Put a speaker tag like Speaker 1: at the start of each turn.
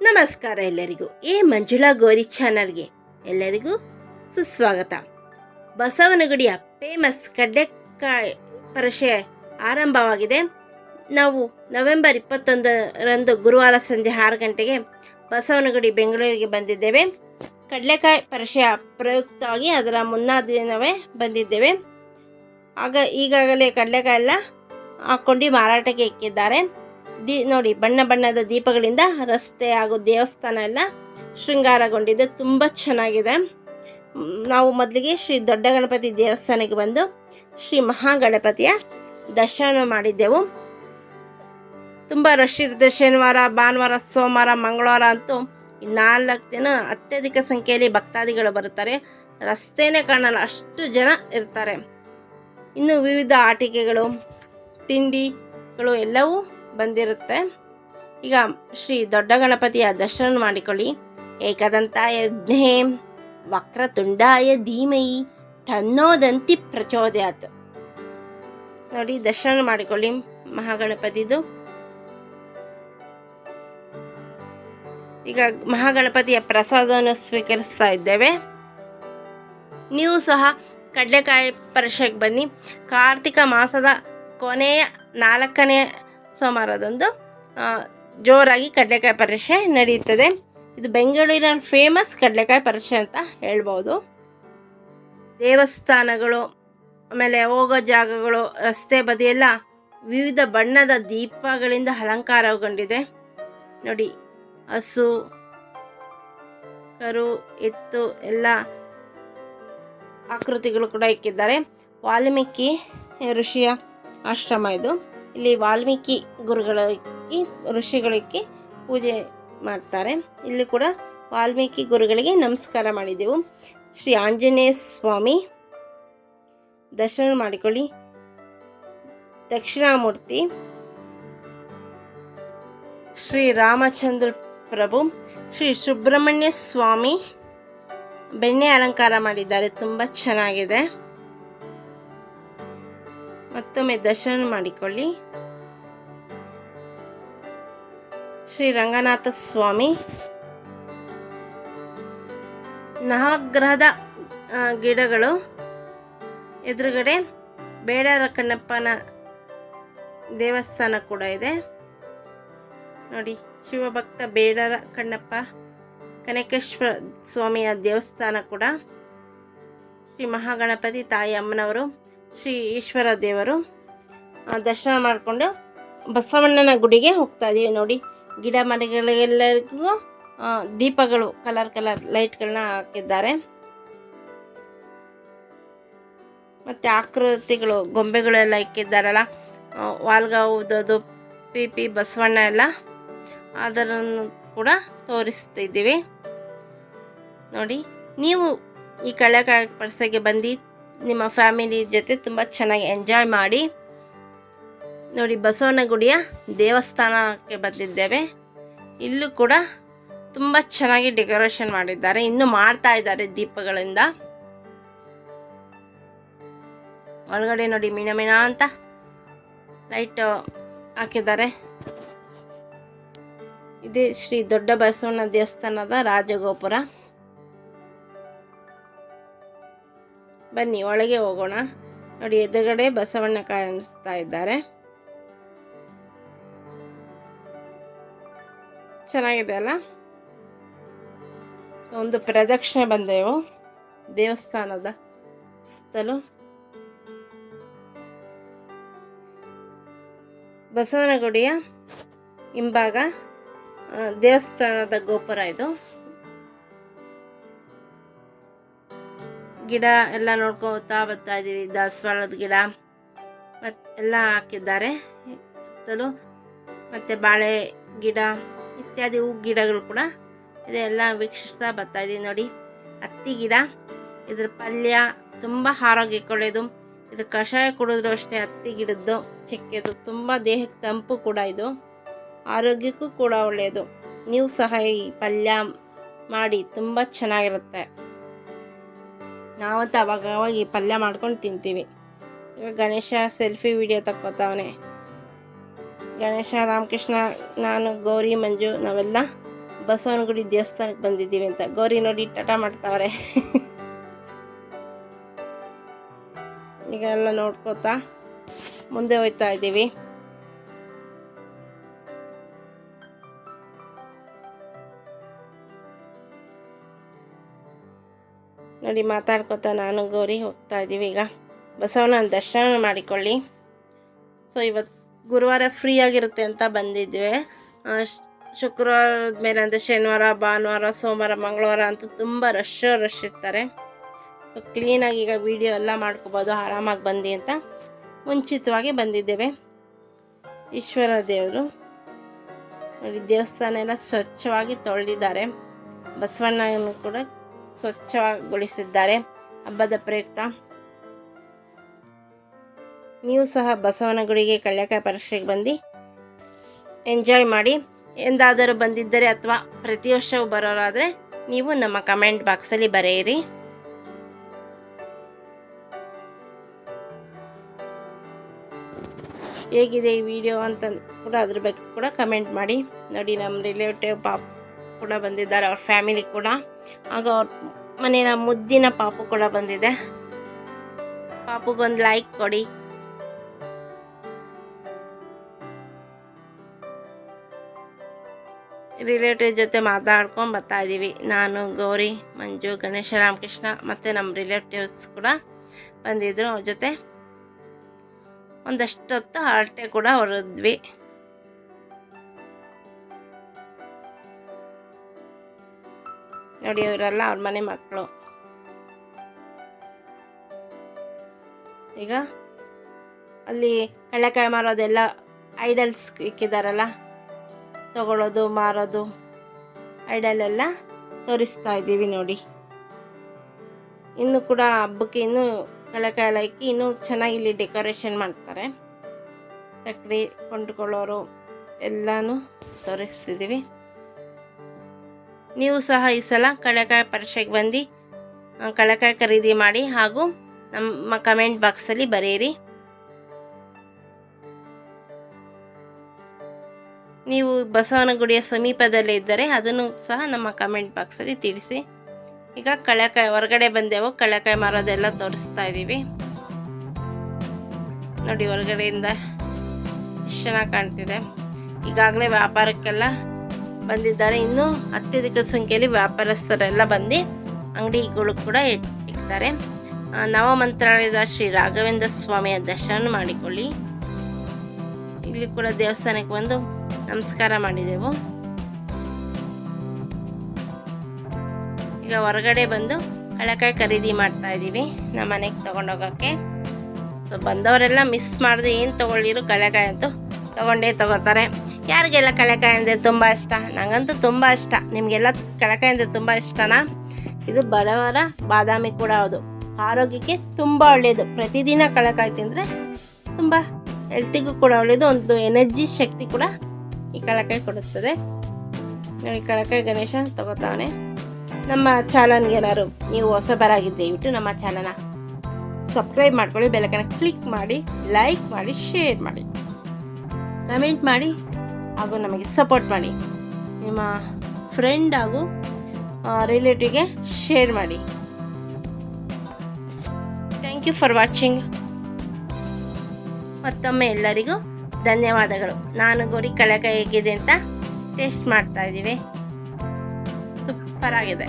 Speaker 1: ನಮಸ್ಕಾರ ಎಲ್ಲರಿಗೂ. ಎ ಮಂಜುಳಾ ಗೋರಿ ಚಾನಲ್ಗೆ ಎಲ್ಲರಿಗೂ ಸುಸ್ವಾಗತ. ಬಸವನಗುಡಿಯ ಫೇಮಸ್ ಕಡ್ಲೆಕಾಯಿ ಪರಿಷೆ ಆರಂಭವಾಗಿದೆ. ನಾವು ನವೆಂಬರ್ ಇಪ್ಪತ್ತೊಂದರಂದು ಗುರುವಾರ ಸಂಜೆ ಆರು ಗಂಟೆಗೆ ಬಸವನಗುಡಿ, ಬೆಂಗಳೂರಿಗೆ ಬಂದಿದ್ದೇವೆ. ಕಡಲೆಕಾಯಿ ಪರಿಷೆಯ ಪ್ರಯುಕ್ತವಾಗಿ ಅದರ ಮುನ್ನಾ ದಿನವೇ ಬಂದಿದ್ದೇವೆ. ಆಗ ಈಗಾಗಲೇ ಕಡಲೆಕಾಯಿ ಎಲ್ಲ ಹಾಕ್ಕೊಂಡು ಮಾರಾಟಕ್ಕೆ ಇಕ್ಕಿದ್ದಾರೆ. ದಿ ನೋಡಿ ಬಣ್ಣ ಬಣ್ಣದ ದೀಪಗಳಿಂದ ರಸ್ತೆ ಹಾಗೂ ದೇವಸ್ಥಾನ ಎಲ್ಲ ಶೃಂಗಾರಗೊಂಡಿದೆ. ತುಂಬ ಚೆನ್ನಾಗಿದೆ. ನಾವು ಮೊದಲಿಗೆ ಶ್ರೀ ದೊಡ್ಡ ಗಣಪತಿ ದೇವಸ್ಥಾನಕ್ಕೆ ಬಂದು ಶ್ರೀ ಮಹಾಗಣಪತಿಯ ದರ್ಶನ ಮಾಡಿದ್ದೆವು. ತುಂಬ ರಶ್ ಇರುತ್ತೆ. ಶನಿವಾರ, ಭಾನುವಾರ, ಸೋಮವಾರ, ಮಂಗಳವಾರ ಅಂತೂ ನಾಲ್ಕು ದಿನ ಅತ್ಯಧಿಕ ಸಂಖ್ಯೆಯಲ್ಲಿ ಭಕ್ತಾದಿಗಳು ಬರುತ್ತಾರೆ. ರಸ್ತೆನೇ ಕಾಣಲ್ಲ, ಅಷ್ಟು ಜನ ಇರ್ತಾರೆ. ಇನ್ನು ವಿವಿಧ ಆಟಿಕೆಗಳು, ತಿಂಡಿಗಳು ಎಲ್ಲವೂ ಬಂದಿರುತ್ತೆ. ಈಗ ಶ್ರೀ ದೊಡ್ಡ ಗಣಪತಿಯ ದರ್ಶನ ಮಾಡಿಕೊಳ್ಳಿ. ಏಕದಂತಾಯ ವಿಘ್ನೇ ವಕ್ರತುಂಡಾಯ ಧೀಮಯಿ ತನ್ನೋದಂತಿ ಪ್ರಚೋದಯಾತ್. ನೋಡಿ, ದರ್ಶನ ಮಾಡಿಕೊಳ್ಳಿ ಮಹಾಗಣಪತಿದು. ಈಗ ಮಹಾಗಣಪತಿಯ ಪ್ರಸಾದವನ್ನು ಸ್ವೀಕರಿಸ್ತಾ ಇದ್ದೇವೆ. ನೀವು ಸಹ ಕಡಲೆಕಾಯಿ ಪರಿಷೆಗೆ ಬನ್ನಿ. ಕಾರ್ತಿಕ ಮಾಸದ ಕೊನೆಯ ನಾಲ್ಕನೇ ಸೋಮವಾರದಂದು ಜೋರಾಗಿ ಕಡಲೆಕಾಯಿ ಪರಿಷೆ ನಡೆಯುತ್ತದೆ ಇದು ಬೆಂಗಳೂರಿನ ಫೇಮಸ್ ಕಡಲೆಕಾಯಿ ಪರಿಷೆ ಅಂತ ಹೇಳ್ಬೋದು. ದೇವಸ್ಥಾನಗಳು, ಆಮೇಲೆ ಹೋಗೋ ಜಾಗಗಳು, ರಸ್ತೆ ಬದಿಯೆಲ್ಲ ವಿವಿಧ ಬಣ್ಣದ ದೀಪಗಳಿಂದ ಅಲಂಕಾರಗೊಂಡಿದೆ. ನೋಡಿ, ಹಸು, ಕರು, ಎತ್ತು ಎಲ್ಲ ಆಕೃತಿಗಳು ಕೂಡ ಇಕ್ಕಿದ್ದಾರೆ. ವಾಲ್ಮೀಕಿ ಋಷಿಯ ಆಶ್ರಮ ಇದು. ಇಲ್ಲಿ ವಾಲ್ಮೀಕಿ ಗುರುಗಳಿಗೆ ಋಷಿಗಳಿಗೆ ಪೂಜೆ ಮಾಡ್ತಾರೆ. ಇಲ್ಲಿ ಕೂಡ ವಾಲ್ಮೀಕಿ ಗುರುಗಳಿಗೆ ನಮಸ್ಕಾರ ಮಾಡಿದೆವು. ಶ್ರೀ ಆಂಜನೇಯ ಸ್ವಾಮಿ, ದರ್ಶನ ಮಾಡಿಕೊಳ್ಳಿ. ದಕ್ಷಿಣಾಮೂರ್ತಿ, ಶ್ರೀ ರಾಮಚಂದ್ರ ಪ್ರಭು, ಶ್ರೀ ಸುಬ್ರಹ್ಮಣ್ಯ ಸ್ವಾಮಿ, ಬೆಣ್ಣೆ ಅಲಂಕಾರ ಮಾಡಿದ್ದಾರೆ. ತುಂಬ ಚೆನ್ನಾಗಿದೆ. ಮತ್ತೊಮ್ಮೆ ದರ್ಶನ ಮಾಡಿಕೊಳ್ಳಿ. ಶ್ರೀ ರಂಗನಾಥ ಸ್ವಾಮಿ. ನವಗ್ರಹದ ಗಿಡಗಳು ಎದುರುಗಡೆ ಬೇಡರ ಕಣ್ಣಪ್ಪನ ದೇವಸ್ಥಾನ ಕೂಡ ಇದೆ. ನೋಡಿ, ಶಿವಭಕ್ತ ಬೇಡರ ಕಣ್ಣಪ್ಪ ಕನಕೇಶ್ವರ ಸ್ವಾಮಿಯ ದೇವಸ್ಥಾನ ಕೂಡ. ಶ್ರೀ ಮಹಾಗಣಪತಿ ತಾಯಿ ಅಮ್ಮನವರು ಶ್ರೀ ಈಶ್ವರ ದೇವರು ದರ್ಶನ ಮಾಡಿಕೊಂಡು ಬಸವಣ್ಣನ ಗುಡಿಗೆ ಹೋಗ್ತಾ ಇದ್ದೀವಿ ನೋಡಿ. ಗಿಡ ಮರಗಳಿಗೆಲ್ಲರಿಗೂ ದೀಪಗಳು, ಕಲರ್ ಕಲರ್ ಲೈಟ್ಗಳನ್ನ ಹಾಕಿದ್ದಾರೆ. ಮತ್ತು ಆಕೃತಿಗಳು ಗೊಂಬೆಗಳು ಎಲ್ಲ ಇಕ್ಕಿದ್ದಾರಲ್ಲ ವಾಲ್ಗ ಊದೋದು ಪಿ ಪಿ ಬಸವಣ್ಣ ಎಲ್ಲ ಅದರನ್ನು ಕೂಡ ತೋರಿಸ್ತಿದ್ದೀವಿ ನೋಡಿ, ನೀವು ಈ ಕಳೆಕಾಯಿ ಪರ್ಸೆಗೆ ಬಂದು ನಿಮ್ಮ ಫ್ಯಾಮಿಲಿ ಜೊತೆ ತುಂಬ ಚೆನ್ನಾಗಿ ಎಂಜಾಯ್ ಮಾಡಿ. ನೋಡಿ, ಬಸವನಗುಡಿಯ ದೇವಸ್ಥಾನಕ್ಕೆ ಬಂದಿದ್ದೇವೆ. ಇಲ್ಲೂ ಕೂಡ ತುಂಬ ಚೆನ್ನಾಗಿ ಡೆಕೋರೇಷನ್ ಮಾಡಿದ್ದಾರೆ. ಇನ್ನು ಮಾಡ್ತಾ ಇದ್ದಾರೆ ದೀಪಗಳಿಂದ. ಒಳಗಡೆ ನೋಡಿ, ಮೀನ ಮೀನ ಅಂತ ಲೈಟ್ ಹಾಕಿದ್ದಾರೆ. ಇದೇ ಶ್ರೀ ದೊಡ್ಡ ಬಸವಣ್ಣ ದೇವಸ್ಥಾನದ ರಾಜಗೋಪುರ. ಬನ್ನಿ, ಒಳಗೆ ಹೋಗೋಣ. ನೋಡಿ, ಎದುರುಗಡೆ ಬಸವಣ್ಣ ಕಾಣಿಸ್ತಾ ಇದ್ದಾರೆ. ಚೆನ್ನಾಗಿದೆ ಅಲ್ಲ? ಒಂದು ಪ್ರದಕ್ಷಿಣೆ ಬಂದೆವು ದೇವಸ್ಥಾನದ ಸುತ್ತಲೂ. ಬಸವನಗುಡಿಯ ಹಿಂಭಾಗ ದೇವಸ್ಥಾನದ ಗೋಪುರ ಇದು. ಗಿಡ ಎಲ್ಲ ನೋಡ್ಕೋತಾ ಬರ್ತಾ ಇದ್ದೀವಿ ದಾಸವಾಳದ ಗಿಡ. ಮತ್ತು ಎಲ್ಲ ಹಾಕಿದ್ದಾರೆ. ಸುತ್ತಲೂ ಮತ್ತು ಬಾಳೆ ಗಿಡ, ಇತ್ಯಾದಿ ಹೂ ಗಿಡಗಳು ಕೂಡ ಇದೆಲ್ಲ ವೀಕ್ಷಿಸ್ತಾ ಬರ್ತಾ ಇದ್ದೀವಿ ನೋಡಿ. ಹತ್ತಿ ಗಿಡ, ಇದ್ರ ಪಲ್ಯ ತುಂಬ ಆರೋಗ್ಯಕ್ಕೆ ಒಳ್ಳೆಯದು ಇದು ಕಷಾಯ ಕುಡಿದ್ರು ಅಷ್ಟೇ ಹತ್ತಿ ಗಿಡದ್ದು ಚಿಕ್ಕದು. ತುಂಬ ದೇಹಕ್ಕೆ ತಂಪು ಕೂಡ ಇದು. ಆರೋಗ್ಯಕ್ಕೂ ಕೂಡ ಒಳ್ಳೆಯದು. ನೀವು ಸಹ ಈ ಪಲ್ಯ ಮಾಡಿ ತುಂಬ ಚೆನ್ನಾಗಿರುತ್ತೆ. ನಾವಂತೂ ಅವಾಗ ಅವಾಗ ಈ ಪಲ್ಯ ಮಾಡ್ಕೊಂಡು ತಿಂತೀವಿ. ಇವಾಗ ಗಣೇಶ ಸೆಲ್ಫಿ ವಿಡಿಯೋ ತಕ್ಕೋತಾವನೆ. ಗಣೇಶ, ರಾಮಕೃಷ್ಣ, ನಾನು, ಗೌರಿ, ಮಂಜು ನಾವೆಲ್ಲ ಬಸವನಗುಡಿ ದೇವಸ್ಥಾನಕ್ಕೆ ಬಂದಿದ್ದೀವಿ ಅಂತ. ಗೌರಿ ನೋಡಿ ಟಟ ಮಾಡ್ತಾವ್ರೆ. ಈಗ ಎಲ್ಲ ನೋಡ್ಕೋತಾ ಮುಂದೆ ಹೋಗ್ತಾ ಇದ್ದೀವಿ. ನೋಡಿ ಮಾತಾಡ್ಕೊತಾ ನಾನು ಗೌರಿ ಹೋಗ್ತಾ ಇದ್ದೀವಿ. ಈಗ ಬಸವನ ದರ್ಶನ ಮಾಡಿಕೊಳ್ಳಿ. ಸೊ ಇವತ್ತು ಗುರುವಾರ ಫ್ರೀ ಆಗಿರುತ್ತೆ ಅಂತ ಬಂದಿದ್ವಿ. ಶುಕ್ರವಾರದ ಮೇಲೆ ಅಂದರೆ ಶನಿವಾರ, ಭಾನುವಾರ, ಸೋಮವಾರ, ಮಂಗಳವಾರ ಅಂತೂ ತುಂಬ ರಶ್ ರಶ್ ಇರ್ತಾರೆ. ಸೊ ಕ್ಲೀನಾಗಿ ಈಗ ವಿಡಿಯೋ ಎಲ್ಲ ಮಾಡ್ಕೋಬೋದು. ಆರಾಮಾಗಿ ಬಂದು ಅಂತ ಮುಂಚಿತವಾಗಿ ಬಂದಿದ್ದೇವೆ. ಈಶ್ವರ ದೇವರು ನೋಡಿ ದೇವಸ್ಥಾನ ಎಲ್ಲ ಸ್ವಚ್ಛವಾಗಿ ತೊಳೆದಿದ್ದಾರೆ. ಬಸವಣ್ಣನ ಕೂಡ ಸ್ವಚ್ಛಗೊಳಿಸಿದ್ದಾರೆ ಹಬ್ಬದ ಪ್ರಯುಕ್ತ. ನೀವು ಸಹ ಬಸವನಗುಡಿಗೆ ಗುಡಿಗೆ ಕಳ್ಳೆಕಾಯಿ ಪರೀಕ್ಷೆಗೆ ಬಂದು ಎಂಜಾಯ್ ಮಾಡಿ. ಎಂದಾದರೂ ಬಂದಿದ್ದರೆ ಅಥವಾ ಪ್ರತಿ ವರ್ಷವೂ ಬರೋರಾದರೆ ನೀವು ನಮ್ಮ ಕಮೆಂಟ್ ಬಾಕ್ಸಲ್ಲಿ ಬರೆಯಿರಿ. ಹೇಗಿದೆ ಈ ವಿಡಿಯೋ ಅಂತ ಕೂಡ ಅದ್ರ ಬಗ್ಗೆ ಕೂಡ ಕಮೆಂಟ್ ಮಾಡಿ. ನೋಡಿ ನಮ್ಮ ರಿಲೇಟಿವ್ ಪಾಪ ಕೂಡ ಬಂದಿದ್ದಾರೆ, ಅವ್ರ ಫ್ಯಾಮಿಲಿ ಕೂಡ. ಆಗ ಅವ್ರ ಮನೆಯ ಮುದ್ದಿನ ಪಾಪು ಕೂಡ ಬಂದಿದೆ. ಪಾಪುಗೊಂದು ಲೈಕ್ ಕೊಡಿ. ರಿಲೇಟಿವ್ ಜೊತೆ ಮಾತಾಡ್ಕೊಂಡು ಬರ್ತಾ ಇದ್ದೀವಿ ನಾನು, ಗೌರಿ, ಮಂಜು, ಗಣೇಶ, ರಾಮಕೃಷ್ಣ ಮತ್ತು ನಮ್ಮ ರಿಲೇಟಿವ್ಸ್ ಕೂಡ ಬಂದಿದ್ದರು ಅವ್ರ ಜೊತೆ. ಒಂದಷ್ಟೊತ್ತು ಹರಟೆ ಕೂಡ ಹೊರದ್ವಿ. ನೋಡಿ ಇವರೆಲ್ಲ ಅವ್ರ ಮನೆ ಮಕ್ಕಳು. ಈಗ ಅಲ್ಲಿ ಕಳ್ಳೆಕಾಯಿ ಮಾರೋದೆಲ್ಲ ಐಡಲ್ಸ್ ಇಕ್ಕಿದಾರಲ್ಲ, ತಗೊಳ್ಳೋದು, ಮಾರೋದು, ಐಡಲ್ ಎಲ್ಲ ತೋರಿಸ್ತಾ ಇದ್ದೀವಿ ನೋಡಿ. ಇನ್ನು ಕೂಡ ಹಬ್ಬಕ್ಕೆ ಇನ್ನೂ ಕಳೆಕಾಯಿ ಇಕ್ಕಿ ಇನ್ನೂ ಚೆನ್ನಾಗಿ ಇಲ್ಲಿ ಡೆಕೋರೇಷನ್ ಮಾಡ್ತಾರೆ. ತಕ್ಕಡಿ ಕೊಂಡುಕೊಳ್ಳೋರು ಎಲ್ಲನೂ ತೋರಿಸ್ತಿದ್ದೀವಿ. ನೀವು ಸಹ ಈ ಸಲ ಕಳಕಾಯಿ ಪರೀಕ್ಷೆಗೆ ಬಂದು ಕಳಕಾಯಿ ಖರೀದಿ ಮಾಡಿ ಹಾಗೂ ನಮ್ಮ ಕಮೆಂಟ್ ಬಾಕ್ಸಲ್ಲಿ ಬರೆಯಿರಿ. ನೀವು ಬಸವನಗುಡಿಯ ಸಮೀಪದಲ್ಲೇ ಇದ್ದರೆ ಅದನ್ನು ಸಹ ನಮ್ಮ ಕಮೆಂಟ್ ಬಾಕ್ಸಲ್ಲಿ ತಿಳಿಸಿ. ಈಗ ಕಳೆಕಾಯಿ ಹೊರಗಡೆ ಬಂದೆವು ಕಳೆಕಾಯಿ ಮಾರೋದೆಲ್ಲ ತೋರಿಸ್ತಾ ಇದ್ದೀವಿ. ನೋಡಿ, ಹೊರಗಡೆಯಿಂದ ಎಷ್ಟು ಚೆನ್ನಾಗಿ ಕಾಣ್ತಿದೆ. ಈಗಾಗಲೇ ವ್ಯಾಪಾರಕ್ಕೆಲ್ಲ ಬಂದಿದ್ದಾರೆ. ಇನ್ನು ಅತ್ಯಧಿಕ ಸಂಖ್ಯೆಯಲ್ಲಿ ವ್ಯಾಪಾರಸ್ಥರೆಲ್ಲ ಬಂದು ಅಂಗಡಿಗಳು ಕೂಡ ಇಟ್- ಇಡ್ತಾರೆ ಆ, ನವಮಂತ್ರಾಲಯದ ಶ್ರೀ ರಾಘವೇಂದ್ರ ಸ್ವಾಮಿಯ ದರ್ಶನ ಮಾಡಿಕೊಳ್ಳಿ. ಇಲ್ಲಿ ಕೂಡ ದೇವಸ್ಥಾನಕ್ಕೆ ಬಂದು ನಮಸ್ಕಾರ ಮಾಡಿದೆವು. ಈಗ ಹೊರಗಡೆ ಬಂದು ಕಳೆಕಾಯಿ ಖರೀದಿ ಮಾಡ್ತಾ ಇದ್ದೀವಿ. ನಮ್ಮ ಮನೆಗೆ ತೊಗೊಂಡೋಗೋಕ್ಕೆ. ಸೊ ಬಂದವರೆಲ್ಲ ಮಿಸ್ ಮಾಡಿದೆ ಏನು ತೊಗೊಳ್ಳಿರು ಕಳೆಕಾಯಿ ಅಂತೂ ತೊಗೊಂಡೇ ತೊಗೋತಾರೆ. ಯಾರಿಗೆಲ್ಲ ಕಳೆಕಾಯಿ ಅಂದರೆ ತುಂಬ ಇಷ್ಟ? ನನಗಂತೂ ತುಂಬ ಇಷ್ಟ. ನಿಮಗೆಲ್ಲ ಕಳೆಕಾಯಿ ಅಂದರೆ ತುಂಬ ಇಷ್ಟನಾ? ಇದು ಬಡವರ ಬಾದಾಮಿ ಕೂಡ ಹೌದು. ಆರೋಗ್ಯಕ್ಕೆ ತುಂಬ ಒಳ್ಳೆಯದು ಪ್ರತಿದಿನ ಕಳೆಕಾಯಿ ತಿಂದರೆ ತುಂಬ ಹೆಲ್ತಿಗೂ ಕೂಡ ಒಳ್ಳೆಯದು ಒಂದು ಎನರ್ಜಿ ಶಕ್ತಿ ಕೂಡ ಈ ಕಳೆಕಾಯಿ ಕೊಡುತ್ತದೆ. ನೋಡಿ, ಕಳೆಕಾಯಿ ಗಣೇಶ ತಗೋತಾವನೆ. ನಮ್ಮ ಚಾನಲ್ಗೆ ಏನಾದ್ರು ನೀವು ಹೊಸಬರಾಗಿದ್ದೆ ದಯವಿಟ್ಟು ನಮ್ಮ ಚಾನಲ್ನ ಸಬ್ಸ್ಕ್ರೈಬ್ ಮಾಡ್ಕೊಳ್ಳಿ ಬೆಲಕನ ಕ್ಲಿಕ್ ಮಾಡಿ ಲೈಕ್ ಮಾಡಿ ಶೇರ್ ಮಾಡಿ. ಕಮೆಂಟ್ ಮಾಡಿ. ಹಾಗೂ ನಮಗೆ ಸಪೋರ್ಟ್ ಮಾಡಿ. ನಿಮ್ಮ ಫ್ರೆಂಡ್ ಹಾಗೂ ರಿಲೇಟಿವ್ಗೆ ಶೇರ್ ಮಾಡಿ. ಥ್ಯಾಂಕ್ ಯು ಫಾರ್ ವಾಚಿಂಗ್ ಮತ್ತೊಮ್ಮೆ ಎಲ್ಲರಿಗೂ ಧನ್ಯವಾದಗಳು. ನಾನು ಗೋರಿ ಕಳೆಕ ಹೇಗಿದೆ ಅಂತ ಟೇಸ್ಟ್ ಮಾಡ್ತಾ ಇದ್ದೀವಿ. ಸೂಪರ್ ಆಗಿದೆ.